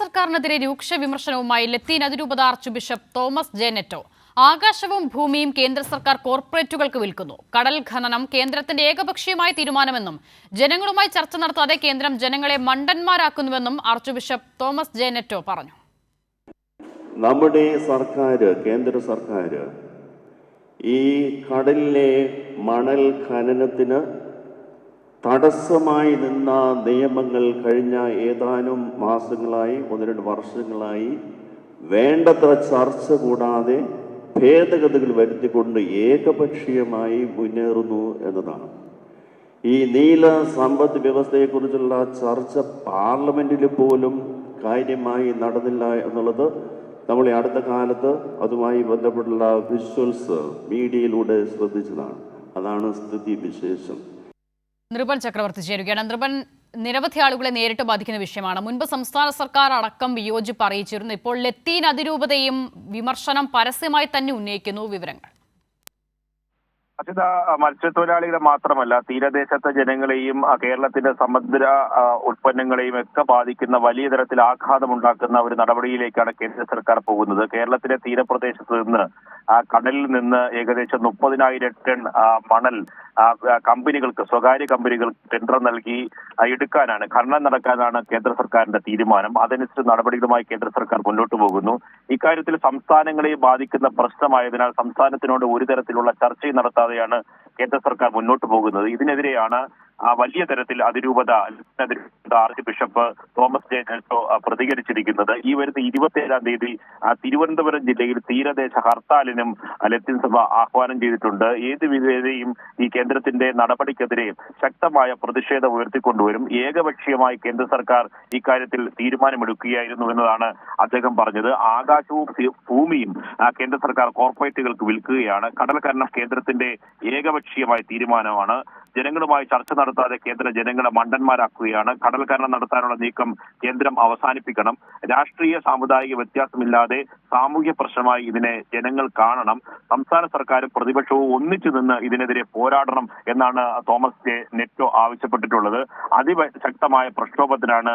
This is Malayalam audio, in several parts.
സർക്കാരിനെതിരെ രൂക്ഷ വിമർശനവുമായി ലത്തീൻ അതിരൂപത ആർച്ച് ബിഷപ്പ് തോമസ് ജെനറ്റോ. ആകാശവും ഭൂമിയും കേന്ദ്ര സർക്കാർ കോർപ്പറേറ്റുകൾക്ക് വിൽക്കുന്നു. കടൽ ഖനനം കേന്ദ്രത്തിന്റെ ഏകപക്ഷീയമായ തീരുമാനമെന്നും ജനങ്ങളുമായി ചർച്ച നടത്താതെ കേന്ദ്രം ജനങ്ങളെ മണ്ടന്മാരാക്കുന്നുവെന്നും ആർച്ച് ബിഷപ്പ് തോമസ് ജെനറ്റോ പറഞ്ഞു. നമ്മുടെ സർക്കാർ കേന്ദ്ര സർക്കാർ ഈ കടലിലെ മണൽ ഖനനത്തിന് തടസ്സമായി നിന്ന നിയമങ്ങൾ കഴിഞ്ഞ ഏതാനും മാസങ്ങളായി ഒന്ന് രണ്ട് വർഷങ്ങളായി വേണ്ടത്ര ചർച്ച കൂടാതെ ഭേദഗതികൾ വരുത്തിക്കൊണ്ട് ഏകപക്ഷീയമായി മുന്നേറുന്നു എന്നതാണ്. ഈ നീല സമ്പദ് വ്യവസ്ഥയെക്കുറിച്ചുള്ള ചർച്ച പാർലമെന്റിൽ പോലും കാര്യമായി നടന്നില്ല എന്നുള്ളത് നമ്മൾ ഈ അടുത്ത കാലത്ത് അതുമായി ബന്ധപ്പെട്ടുള്ള വിഷ്വൽസ് മീഡിയയിലൂടെ ശ്രദ്ധിച്ചതാണ്. അതാണ് സ്ഥിതി വിശേഷം നൃപൻ ചക്രവർത്തി ചേരുകയാണ്. നൃപൻ നിരവധി ആളുകളെ നേരിട്ട് ബാധിക്കുന്ന വിഷയമാണ്. മുൻപ് സംസ്ഥാന സർക്കാർ അടക്കം വിയോജിപ്പ് അറിയിച്ചിരുന്നു. ഇപ്പോൾ ലത്തീൻ അതിരൂപതയും വിമർശനം പരസ്യമായി തന്നെ ഉന്നയിക്കുന്നു വിവരങ്ങൾ. അച്യുത മത്സ്യത്തൊഴിലാളികളെ മാത്രമല്ല തീരദേശത്തെ ജനങ്ങളെയും കേരളത്തിന്റെ സമുദ്ര ഉൽപ്പന്നങ്ങളെയും ഒക്കെ ബാധിക്കുന്ന വലിയ തരത്തിൽ ആഘാതമുണ്ടാക്കുന്ന ഒരു നടപടിയിലേക്കാണ് കേന്ദ്ര സർക്കാർ പോകുന്നത്. കേരളത്തിലെ തീരപ്രദേശത്ത് നിന്ന് കടലിൽ നിന്ന് ഏകദേശം മുപ്പതിനായിരം ടൺ മണൽ കമ്പനികൾക്ക് സ്വകാര്യ കമ്പനികൾക്ക് ടെൻഡർ നൽകി എടുക്കാനാണ്. ഖനനം നടക്കാനാണ് കേന്ദ്ര സർക്കാരിന്റെ തീരുമാനം. അതനുസരിച്ച് നടപടികളുമായി കേന്ദ്ര സർക്കാർ മുന്നോട്ട് പോകുന്നു. ഇക്കാര്യത്തിൽ സംസ്ഥാനങ്ങളെ ബാധിക്കുന്ന പ്രശ്നമായതിനാൽ സംസ്ഥാനത്തിനോട് ഒരു തരത്തിലുള്ള ചർച്ചയും നടത്താതെയാണ് കേന്ദ്ര സർക്കാർ മുന്നോട്ട് പോകുന്നത്. ഇതിനെതിരെയാണ് വലിയ തരത്തിൽ അതിരൂപത ആർച്ച് ബിഷപ്പ് തോമസ് ജെ നെൽസോ പ്രതികരിച്ചിരിക്കുന്നത്. ഈ വരുന്ന ഇരുപത്തിയേഴാം തീയതി തിരുവനന്തപുരം ജില്ലയിൽ തീരദേശ ഹർത്താലിനും ലത്തിൻ സഭ ആഹ്വാനം ചെയ്തിട്ടുണ്ട്. ഏത് വിധേയതയും ഈ കേന്ദ്രത്തിന്റെ നടപടിക്കെതിരെ ശക്തമായ പ്രതിഷേധം ഉയർത്തിക്കൊണ്ടുവരും. ഏകപക്ഷീയമായി കേന്ദ്ര സർക്കാർ ഇക്കാര്യത്തിൽ തീരുമാനമെടുക്കുകയായിരുന്നു എന്നതാണ് അദ്ദേഹം പറഞ്ഞത്. ആകാശവും ഭൂമിയും കേന്ദ്ര സർക്കാർ കോർപ്പറേറ്റുകൾക്ക് വിൽക്കുകയാണ്. കടൽ ഖനനം കേന്ദ്രത്തിന്റെ ഏകപക്ഷീയമായ തീരുമാനമാണ്. ജനങ്ങളുമായി ചർച്ച നടത്താതെ കേന്ദ്ര ജനങ്ങളെ മണ്ടന്മാരാക്കുകയാണ്. കടൽ ഖനനം നടത്താനുള്ള നീക്കം കേന്ദ്രം അവസാനിപ്പിക്കണം. രാഷ്ട്രീയ സാമുദായിക വ്യത്യാസമില്ലാതെ സാമൂഹ്യ പ്രശ്നമായി ഇതിനെ ജനങ്ങൾ കാണണം. സംസ്ഥാന സർക്കാരും പ്രതിപക്ഷവും ഒന്നിച്ചു നിന്ന് ഇതിനെതിരെ പോരാടണം എന്നാണ് തോമസ് ജെ നെറ്റോ ആവശ്യപ്പെട്ടിട്ടുള്ളത്. അതിശക്തമായ പ്രക്ഷോഭത്തിനാണ്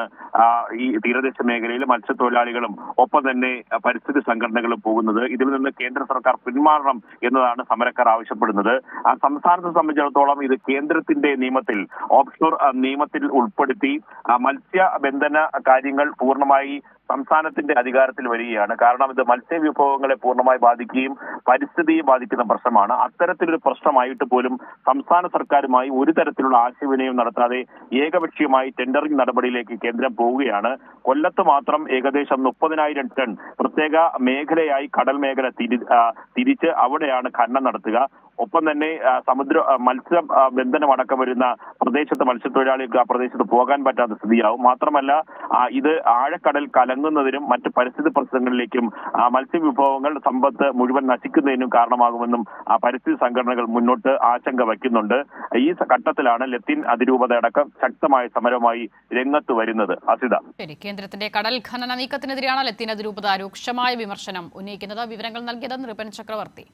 ഈ തീരദേശ മേഖലയിൽ മത്സ്യത്തൊഴിലാളികളും ഒപ്പം തന്നെ പരിസ്ഥിതി സംഘടനകളും പോകുന്നത്. ഇതിൽ നിന്ന് കേന്ദ്ര സർക്കാർ പിന്മാറണം എന്നതാണ് സമരക്കാർ ആവശ്യപ്പെടുന്നത്. സംസ്ഥാനത്തെ സംബന്ധിച്ചിടത്തോളം ഇത് കേന്ദ്രത്തിന്റെ നിയമത്തിൽ ഓഫ്ഷോർ നിയമത്തിൽ ഉൾപ്പെടുത്തി മത്സ്യബന്ധന കാര്യങ്ങൾ പൂർണമായി സംസ്ഥാനത്തിന്റെ അധികാരത്തിൽ വരികയാണ്. കാരണം ഇത് മത്സ്യവിഭവങ്ങളെ പൂർണമായി ബാധിക്കുകയും പരിസ്ഥിതിയെ ബാധിക്കുന്ന പ്രശ്നമാണ്. അത്തരത്തിലൊരു പ്രശ്നമായിട്ട് പോലും സംസ്ഥാന സർക്കാരുമായി ഒരു തരത്തിലുള്ള ആശയവിനിമയം നടത്താതെ ഏകപക്ഷീയമായി ടെൻഡറിംഗ് നടപടിയിലേക്ക് കേന്ദ്രം പോവുകയാണ്. കൊല്ലത്ത് മാത്രം ഏകദേശം മുപ്പതിനായിരം ടൺ പ്രത്യേക മേഖലയായി കടൽ മേഖല തിരി തിരിച്ച് അവിടെയാണ് ഖനനം നടത്തുക. ഒപ്പം തന്നെ സമുദ്ര മത്സ്യ ബന്ധനമടക്കം വരുന്ന പ്രദേശത്ത് മത്സ്യത്തൊഴിലാളികൾക്ക് ആ പ്രദേശത്ത് പോകാൻ പറ്റാത്ത സ്ഥിതിയാവും. മാത്രമല്ല ഇത് ആഴക്കടൽ കലങ്ങുന്നതിനും മറ്റ് പരിസ്ഥിതി പ്രശ്നങ്ങളിലേക്കും മത്സ്യവിഭവങ്ങൾ സമ്പത്ത് മുഴുവൻ നശിക്കുന്നതിനും കാരണമാകുമെന്നും പരിസ്ഥിതി സംഘടനകൾ മുന്നോട്ട് ആശങ്ക വയ്ക്കുന്നുണ്ട്. ഈ ഘട്ടത്തിലാണ് ലത്തീൻ അതിരൂപത അടക്കം ശക്തമായ സമരവുമായി രംഗത്ത് വരുന്നത്. അസിത. കേന്ദ്രത്തിന്റെ കടൽ ഖനന നീക്കത്തിനെതിരെയാണ് ലത്തീൻ അതിരൂപത രൂക്ഷമായ വിമർശനം ഉന്നയിക്കുന്നത്. വിവരങ്ങൾ നൽകിയത് നൃപൻ ചക്രവർത്തി.